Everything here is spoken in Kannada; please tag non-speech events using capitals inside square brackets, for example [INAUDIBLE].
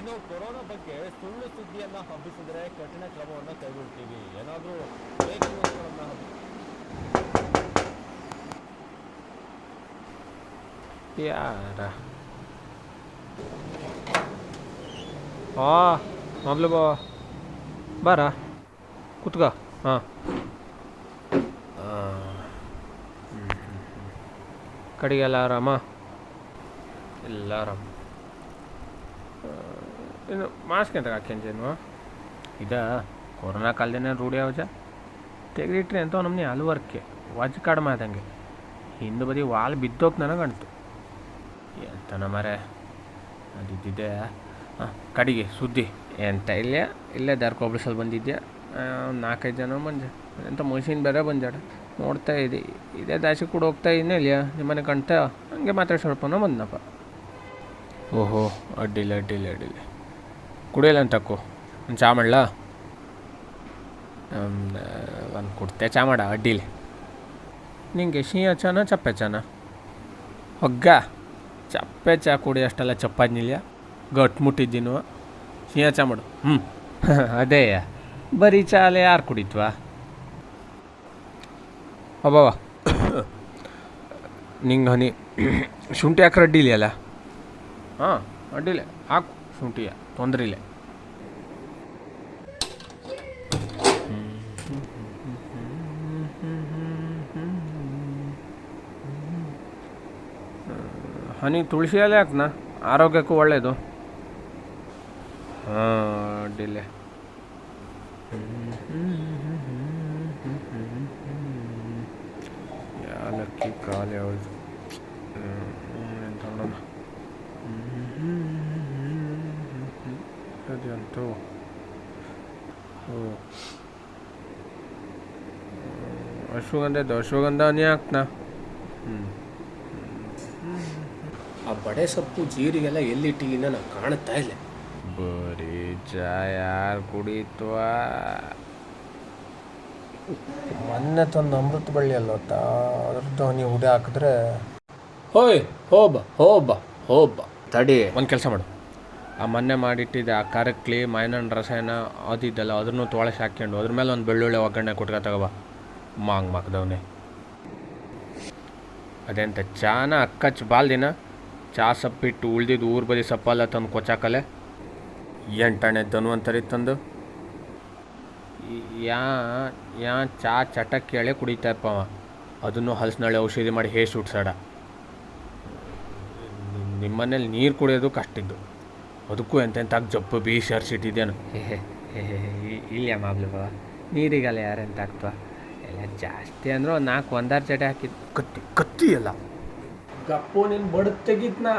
ಇನ್ನು ಕೊರೋನಾ ಬಗ್ಗೆ ಸುಳ್ಳು ಸುದ್ದಿಯನ್ನ ಹಬ್ಬಿಸಿದರೆ ಕಠಿಣ ಕ್ರಮವನ್ನು ಕೈಗೊಳ್ತೀವಿ. ಏನಾದರೂ ಫೇಕ್ ನ್ಯೂಸ್ಗಳನ್ನು ಹಬ್ಬಿ ಯಾರ? ಆ ಮೊದಲು ಬಾ. ಬಾರ. ಕುತ್ಕ. ಹಾಂ. ಕಡೆಗೆಲ್ಲ ಆರಾಮ? ಎಲ್ಲ ಆರಾಮ. ಇನ್ನು ಮಾಸ್ಕ್ ಎಂತ ಹಾಕ್ಯಂಜೇನು ಇದ ಕೊರೋನಾ ಕಾಲದೇನೆ ರೂಢಿ ಅವಜ ತೆಗೆದಿಟ್ರಿ ಅಂತ ನಮ್ಮನೆ ಹಲವರ್ಕೆ ವಜ್ ಕಡಿಮೆ ಆದಂಗೆ ಹಿಂದೆ ಬದಿ ವಾಲ್ ಬಿದ್ದೋಗ್ ನನಗಂಟು. ಎಂತನ ಮರೆ ಅದಿದ್ದಿದ್ದೆ ಹಾಂ ಕಡಿಗೆ ಸುದ್ದಿ. ಎಂತ ಇಲ್ಲೇ ಇಲ್ಲೇ ದಾರ್ಕೊಬ್ಳಿಸಲ್ ಬಂದಿದ್ದೆ ಒಂದು ನಾಲ್ಕೈದು ಜನ ಬಂದೆ. ಎಂತ ಮಷೀನ್ ಬೇರೆ ಬಂದಾಡ. ನೋಡ್ತಾ ಇದ್ದೆ. ಇದೇ ದಾಸಿ ಕೂಡ ಹೋಗ್ತಾ ಇನ್ನೇ ಇಲ್ಲ ನಿಮ್ಮನೆ ಕಾಣ್ತಾ? ಹಂಗೆ ಮಾತಾಡಿ ಸ್ವಲ್ಪನೋ ಬಂದನಪ್ಪ. ಓಹೋ ಅಡ್ಡಿಲ್ಲ ಅಡ್ಡಿಲ್ಲ ಅಡ್ಡಿಲ್ಲ. ಕುಡಿಯಲ್ಲ ಅಂತಕ್ಕು ಒಂದು ಚಾ ಮಾಡಲ? ಒಂದು ಕುಡ್ತೆ, ಚಾ ಮಾಡ, ಅಡ್ಡಿಲಿ. ನಿಂಗೆ ಶೀಯ ಚಾನ, ಚಪ್ಪೆ ಚಾನ? ಹೊಗ್ಗ ಚಪ್ಪೆ ಚಾ ಕುಡಿ ಅಷ್ಟೆಲ್ಲ ಚಪ್ಪಾದ್ನಿಲ್ಲ ಗಟ್ಟು ಮುಟ್ಟಿದ್ದೀನು? ಸಿಹಿ ಚಾ ಮಾಡು. ಹ್ಞೂ [LAUGHS] ಅದೇ, ಬರೀ ಚಾ ಅಲ್ಲೇ ಯಾರು ಕುಡಿತ್ವಾ? ಅಬ್ಬವ [COUGHS] ನಿಂಗೆ ಹನಿ, [COUGHS] ಶುಂಠಿ ಹಾಕ್ರೆ ಅಡ್ಡಿಲಿ ಅಲ್ಲ ಹಾಂ ಅಡ್ಡಿಲ್ಲ ಹಾಕು, ಶುಂಠಿಯ. ತೊಂದರೆ ಇಲ್ಲ ಹನಿ ತುಳಸಿ ಎಲೆ ಹಾಕ್ನಾ? ಆರೋಗ್ಯಕ್ಕೂ ಒಳ್ಳೆಯದು ಹಾಂ ಅಡ್ಡಿಲ್ಲ ಯಾಲಕ್ಕಿ ಕಾಲು ಯಾವುದು ಎಂತ ಅದಂತೂ ಓ ಅಶ್ವಗಂಧ ಅಶ್ವಗಂಧ ಹಾಕ್ನಾ ಹ್ಞೂ ಆ ಬಡೆ ಸೊಪ್ಪು ಜೀರಿಗೆಲ್ಲ ಎಲ್ಲಿಟ್ಟಿಗಿನ ನಾನು ಕಾಣ್ತಾ ಇಲ್ಲ. ಬರೀ ಚಾ ಯಾರು ಕುಡಿತ್ವಾ? ಮೊನ್ನೆ ತಂದು ಅಮೃತ ಬಳ್ಳಿ ಅಲ್ಲತ್ತ ಅದ್ರದ್ದು ನೀವು ಉಡಿ ಹಾಕಿದ್ರೆ ಹೋಯ್ ಹೋಬ ಹೋಬ ಹೋಬ. ತಡಿ. ಒಂದು ಕೆಲಸ ಮಾಡು. ಮೊನ್ನೆ ಮಾಡಿಟ್ಟಿದ್ದೆ ಆ ಕರಕ್ಲಿ ಮೈನನ್, ರಸಾಯನ ಅದಿದ್ದಲ್ಲ ಅದನ್ನು ತೊಳಸಿ ಹಾಕ್ಕೊಂಡು ಅದ್ರ ಮೇಲೆ ಒಂದು ಬೆಳ್ಳುಳ್ಳಿ, ಒಗ್ಗರಣೆ ಕೊಟ್ಕ ತಗೋಬ. ಮಾಂಗ್ ಮಾಕ್ದವನೆ. ಅದೆಂತ, ಚಾನ ಬಾಲ್ ಬಾಲ್ದಿನ ಚಾ ಸಪ್ಪಿಟ್ಟು ಉಳ್ದಿದ್ದು ಊರು ಬದಿ ಸಪ್ಪಲ್ಲ ತಂದು ಕೊಚ್ಚಾಕಲೆ. ಎಂಟಣೆ ಅಂತರಿ ತಂದು. ಯಾ ಯಾ ಚಾ ಚಟ ಕೇಳಿ ಕುಡಿತಾಯಪ್ಪ ಅವ. ಅದನ್ನು ಹಲಸಿನಳ್ಳಿ ಔಷಧಿ ಮಾಡಿ ಹೇಸಿ ಉಟ್ಸಾಡ. ನಿಮ್ಮನೇಲಿ ನೀರು ಕುಡಿಯೋದು ಕಷ್ಟಿದ್ದು. ಅದಕ್ಕೂ ಎಂತೆಂತ ಜಪ್ಪು ಬೀಸಿ ಹರಿಸಿಟ್ಟಿದ್ದೇನು. ಇಲ್ಲ ಬಾ ನೀರಿಗಲ್ಲ ಯಾರೆಂತ ಆಗ್ತವ ಎಲ್ಲ ಜಾಸ್ತಿ ಅಂದ್ರೆ ಒಂದು ನಾಲ್ಕು ಒಂದಾರು ಚಟೆ ಹಾಕಿದ್. ಕತ್ತಿ ಕತ್ತಿ ಎಲ್ಲ. ಗಪ್ಪು ನಿನ್ ಬಡ್ ತೆಗಿತ್ನಾ?